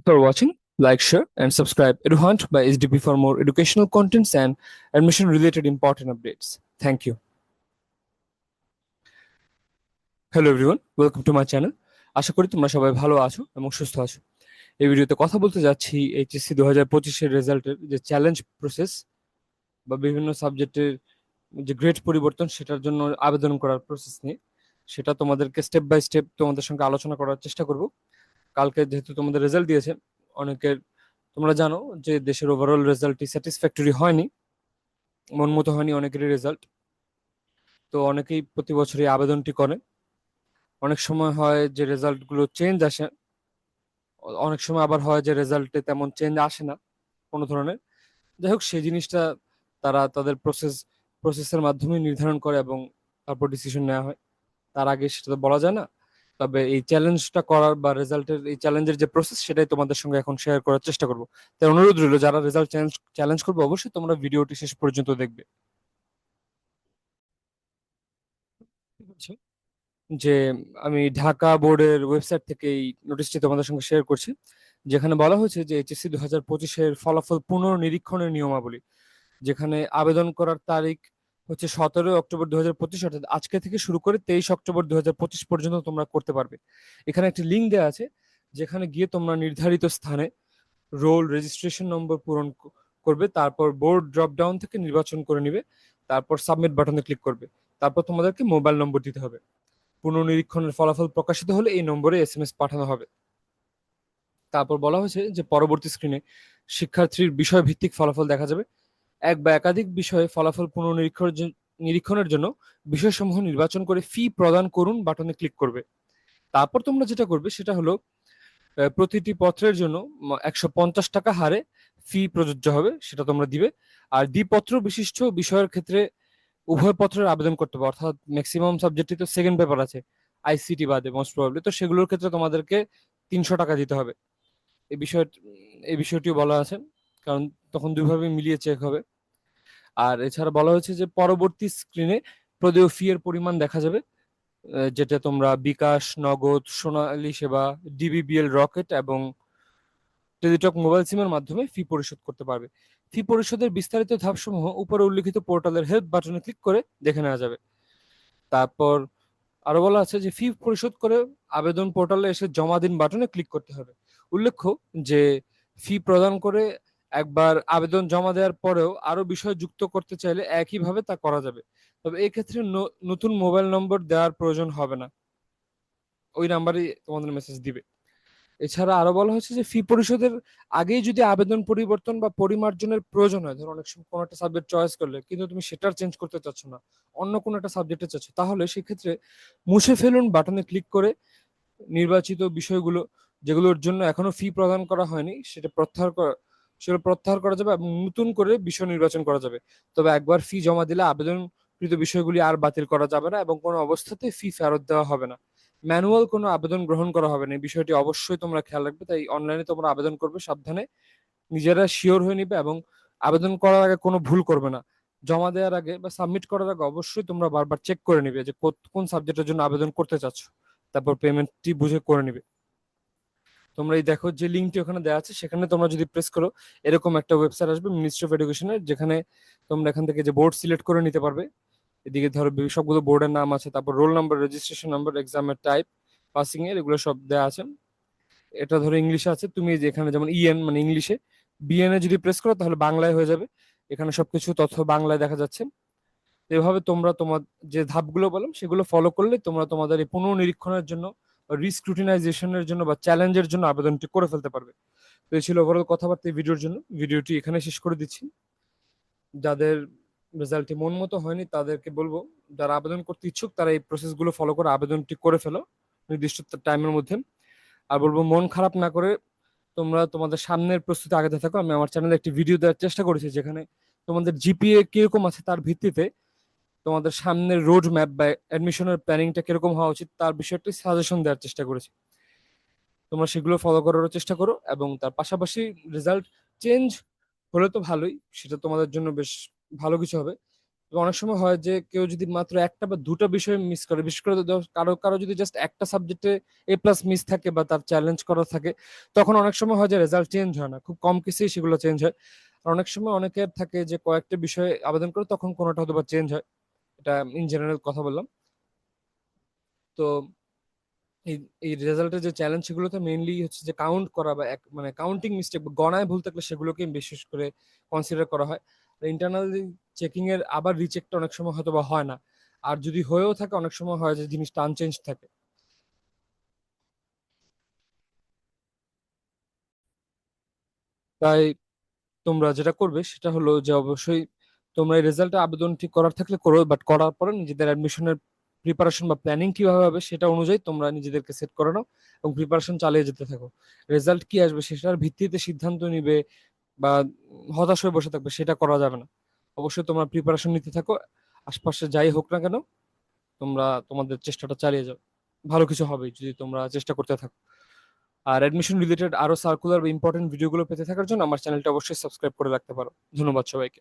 for watching. Like, share, and subscribe EduHunt by SDP for more educational contents and admission related important updates. Thank you. Hello everyone welcome to my channel আশা করি তোমরা সবাই ভালো আছো এবং সুস্থ আছো এই ভিডিওতে কথা বলতে যাচ্ছি এইচএসসি দু হাজার পঁচিশের রেজাল্টের যে চ্যালেঞ্জ প্রসেস বা বিভিন্ন সাবজেক্টের যে গ্রেড পরিবর্তন সেটার জন্য আবেদন করার প্রসেস নিয়ে সেটা তোমাদেরকে স্টেপ বাই স্টেপ তোমাদের সঙ্গে আলোচনা করার চেষ্টা করব কালকে যেহেতু তোমাদের রেজাল্ট দিয়েছে, অনেকের তোমরা জানো যে দেশের ওভারঅল রেজাল্টটি স্যাটিসফ্যাক্টরি হয়নি মন মতো হয়নি অনেকেরই রেজাল্ট তো অনেকেই প্রতি বছরই আবেদনটি করে। অনেক সময় হয় যে রেজাল্টগুলো চেঞ্জ আসে, অনেক সময় আবার হয় যে রেজাল্টে তেমন চেঞ্জ আসে না কোনো ধরনের। যাই হোক, সেই জিনিসটা তারা তাদের প্রসেস প্রসেসের মাধ্যমে নির্ধারণ করে এবং তারপর ডিসিশন নেওয়া হয়। তার আগে সেটা তো বলা যায় না। তবে এই চ্যালেঞ্জটা করার বা রেজাল্টের এই চ্যালেঞ্জের যে প্রসেস সেটাই তোমাদের সঙ্গে এখন শেয়ার করার চেষ্টা করব। তাই অনুরোধ রইল যারা রেজাল্ট চ্যালেঞ্জ চ্যালেঞ্জ করবে অবশ্যই তোমরা ভিডিওটি শেষ পর্যন্ত দেখবে। যে আমি ঢাকা বোর্ডের ওয়েবসাইট থেকে এই নোটিশটি তোমাদের সঙ্গে শেয়ার করছি যেখানে বলা হয়েছে যে এইচএসসি দু হাজার পঁচিশের ফলাফল পুনর্নিরীক্ষণের নিয়মাবলী যেখানে আবেদন করার তারিখ হচ্ছে সতেরোই অক্টোবর দু হাজার পঁচিশ, অর্থাৎ আজকে থেকে শুরু করে তেইশ অক্টোবর দু হাজার পঁচিশ পর্যন্ত তোমরা করতে পারবে। এখানে একটি লিঙ্ক দেওয়া আছে, যেখানে গিয়ে তোমরা নির্ধারিত স্থানে রোল রেজিস্ট্রেশন নম্বর পূরণ করবে, তারপর বোর্ড ড্রপ ডাউন থেকে নির্বাচন করে নিবে, তারপর সাবমিট বাটনে ক্লিক করবে, তারপর তোমাদেরকে মোবাইল নম্বর দিতে হবে। পুনর্নিরীক্ষণের ফলাফল প্রকাশিত হলে এই নম্বরে এস এম এস পাঠানো হবে। তারপর বলা হয়েছে যে পরবর্তী স্ক্রিনে শিক্ষার্থীর বিষয় ভিত্তিক ফলাফল দেখা যাবে। এক বা একাধিক বিষয়ে ফলাফল পুনর্নিরীক্ষণের নিরীক্ষণের জন্য বিষয়সমূহ নির্বাচন করে ফি প্রদান করুন বাটনে ক্লিক করবে। তারপর তোমরা যেটা করবে সেটা হলো প্রতিটি পত্রের জন্য একশো পঞ্চাশ টাকা হারে ফি প্রযোজ্য হবে, সেটা তোমরা দিবে। আর দ্বিপত্র বিশিষ্ট বিষয়ের ক্ষেত্রে উভয় পত্রের আবেদন করতে হবে। অর্থাৎ ম্যাক্সিমাম সাবজেক্টে তো সেকেন্ড পেপার আছে আইসিটি বাদে মোস্ট প্রবাবলি তো সেগুলোর ক্ষেত্রে তোমাদেরকে তিনশো টাকা দিতে হবে। এই বিষয় এই বিষয়টিও বলা আছে। কারণ তখন দুইভাবে মিলিয়ে চেক হবে। আর এছাড়া বলা হয়েছে যে পরবর্তী স্ক্রিনে প্রদেয় ফি এর পরিমাণ দেখা যাবে যেটা তোমরা বিকাশ, নগদ, সোনালী সেবা ডিবিবিএল রকেট এবং টেলিটক মোবাইল সিমের মাধ্যমে ফি পরিশোধ করতে পারবে। ফি পরিশোধের বিস্তারিত ধাপসমূহ উপরে উল্লিখিত পোর্টালের হেল্প বাটনে ক্লিক করে দেখে নেওয়া যাবে। তারপর আরও বলা আছে যে ফি পরিশোধ করে আবেদন পোর্টালে এসে জমা দিন বাটনে ক্লিক করতে হবে। উল্লেখ্য যে ফি প্রদান করে একবার আবেদন জমা দেওয়ার পরেও আরও বিষয় যুক্ত করতে চাইলে একইভাবে তা করা যাবে। তবে এই ক্ষেত্রে নতুন মোবাইল নম্বর দেওয়ার প্রয়োজন হবে না। ওই নাম্বারই তোমাদের মেসেজ দিবে। এছাড়া আরও বলা হয়েছে যে ফি পরিশোধের আগেই যদি আবেদন পরিবর্তন বা পরিমার্জনের প্রয়োজন হয়, ধরো অনেক সময় কোনো একটা সাবজেক্ট চয়েস করলে, কিন্তু তুমি সেটার চেঞ্জ করতে চাচ্ছ না, অন্য কোনো একটা সাবজেক্টে চাচ্ছ, তাহলে সেক্ষেত্রে মুছে ফেলুন বাটনে ক্লিক করে নির্বাচিত বিষয়গুলো, যেগুলোর জন্য এখনও ফি প্রদান করা হয়নি, সেটা প্রত্যাহার করা সেটা প্রত্যাহার করা যাবে এবং নতুন করে বিষয় নির্বাচন করা যাবে। তবে একবার ফি জমা দিলে আবেদনকৃত বিষয়গুলি আর বাতিল করা যাবে না এবং কোনো অবস্থাতে ফি ফেরত দেওয়া হবে না। ম্যানুয়াল কোনো আবেদন গ্রহণ করা হবে না। এই বিষয়টি অবশ্যই তোমরা খেয়াল রাখবে। তাই অনলাইনে তোমরা আবেদন করবে, সাবধানে নিজেরা শিওর হয়ে নিবে এবং আবেদন করার আগে কোনো ভুল করবে না। জমা দেওয়ার আগে বা সাবমিট করার আগে অবশ্যই তোমরা বারবার চেক করে নিবে যে কোন সাবজেক্টের জন্য আবেদন করতে চাচ্ছ। তারপর পেমেন্টটি বুঝে করে নিবে। তোমরা এই দেখো যে লিঙ্কটি ওখানে দেওয়া আছে, সেখানে তোমরা যদি প্রেস করো, এরকম একটা ওয়েবসাইট আসবে মিনিস্ট্রি অফ এডুকেশনের যেখানে তোমরা এখান থেকে যে বোর্ড সিলেক্ট করে নিতে পারবে। এদিকে ধরো সবগুলো বোর্ডের নাম আছে, তারপর রোল নাম্বার রেজিস্ট্রেশন নাম্বার এক্সামের টাইপ পাসিং এর, এগুলো সব দেওয়া আছে। এটা ধরো ইংলিশে আছে, তুমি যে এখানে যেমন ইএন মানে ইংলিশে বিএন এ যদি প্রেস করো, তাহলে বাংলায় হয়ে যাবে। এখানে সবকিছু তথ্য বাংলায় দেখা যাচ্ছে। এভাবে তোমরা তোমার যে ধাপগুলো বললাম, সেগুলো ফলো করলে তোমরা তোমাদের এই পুনর্নিরীক্ষণের জন্য রিস্ক্রুটিনাইজেশনের জন্য বা চ্যালেঞ্জের জন্য আবেদনটি করে ফেলতে পারবে। তো এই ছিল ওভারঅল কথাবার্তা এই ভিডিওর জন্য। ভিডিওটি এখানে শেষ করে দিচ্ছি। যাদের রেজাল্টটি মন মতো হয়নি, তাদেরকে বলব, যারা আবেদন করতে ইচ্ছুক, তারা এই প্রসেসগুলো ফলো করে আবেদনটি করে ফেলো নির্দিষ্ট টাইমের মধ্যে। আর বলব, মন খারাপ না করে তোমরা তোমাদের সামনের প্রস্তুতি আগাতে থাকো। আমি আমার চ্যানেলে একটি ভিডিও দেওয়ার চেষ্টা করেছি, যেখানে তোমাদের জিপিএ কীরকম আছে তার ভিত্তিতে তোমাদের সামনের রোড ম্যাপ বা অ্যাডমিশনের প্ল্যানিংটা কীরকম হওয়া উচিত, তার বিষয়টি সাজেশন দেওয়ার চেষ্টা করেছি। তোমরা সেগুলো ফলো করারও চেষ্টা করো এবং তার পাশাপাশি রেজাল্ট চেঞ্জ হলে তো ভালোই, সেটা তোমাদের জন্য বেশ ভালো কিছু হবে। অনেক সময় হয় যে কেউ যদি মাত্র একটা বা দুটো বিষয় মিস করে, বিশেষ করে কারও কারও যদি জাস্ট একটা সাবজেক্টে এ প্লাস মিস থাকে বা তার চ্যালেঞ্জ করা থাকে, তখন অনেক সময় হয় যে রেজাল্ট চেঞ্জ হয় না, খুব কম কেসেই সেগুলো চেঞ্জ হয়। আর অনেক সময় অনেকের থাকে যে কয়েকটা বিষয়ে আবেদন করে তখন কোনোটা হয়তো বা চেঞ্জ হয়। এটা ইন জেনারেল কথা বললাম। তো এই এই রেজাল্টের যে চ্যালেঞ্জ সেগুলোতে মেইনলি হচ্ছে যে কাউন্ট করা বা এক মানে কাউন্টিং মিস্টেক গণায় ভুল থাকলে সেগুলোকে বিশেষ করে কনসিডার করা হয়। ইন্টারনাল চেকিং এর আবার রিচেকটা অনেক সময় হয়তো বা হয় না। আর যদি হয়েও থাকে, অনেক সময় হয় যে জিনিসটা আনচেঞ্জ থাকে। তাই তোমরা যেটা করবে, সেটা হলো যে অবশ্যই তোমরা এই রেজাল্টে আবেদন ঠিক করার থাকলে করো বাট করার পরে নিজেদের অ্যাডমিশনের প্রিপারেশন বা প্ল্যানিং কীভাবে হবে সেটা অনুযায়ী তোমরা নিজেদেরকে সেট করে নাও এবং প্রিপারেশন চালিয়ে যেতে থাকো। রেজাল্ট কি আসবে সেটার ভিত্তিতে সিদ্ধান্ত নিবে বা হতাশ হয়ে বসে থাকবে সেটা করা যাবে না। অবশ্যই তোমরা প্রিপারেশন নিতে থাকো, আশপাশে যাই হোক না কেন, তোমরা তোমাদের চেষ্টাটা চালিয়ে যাও। ভালো কিছু হবে যদি তোমরা চেষ্টা করতে থাকো। আর অ্যাডমিশন রিলেটেড আরও সার্কুলার বা ইম্পর্টেন্ট ভিডিওগুলো পেতে থাকার জন্য আমার চ্যানেলটা অবশ্যই সাবস্ক্রাইব করে রাখতে পারো। ধন্যবাদ সবাইকে।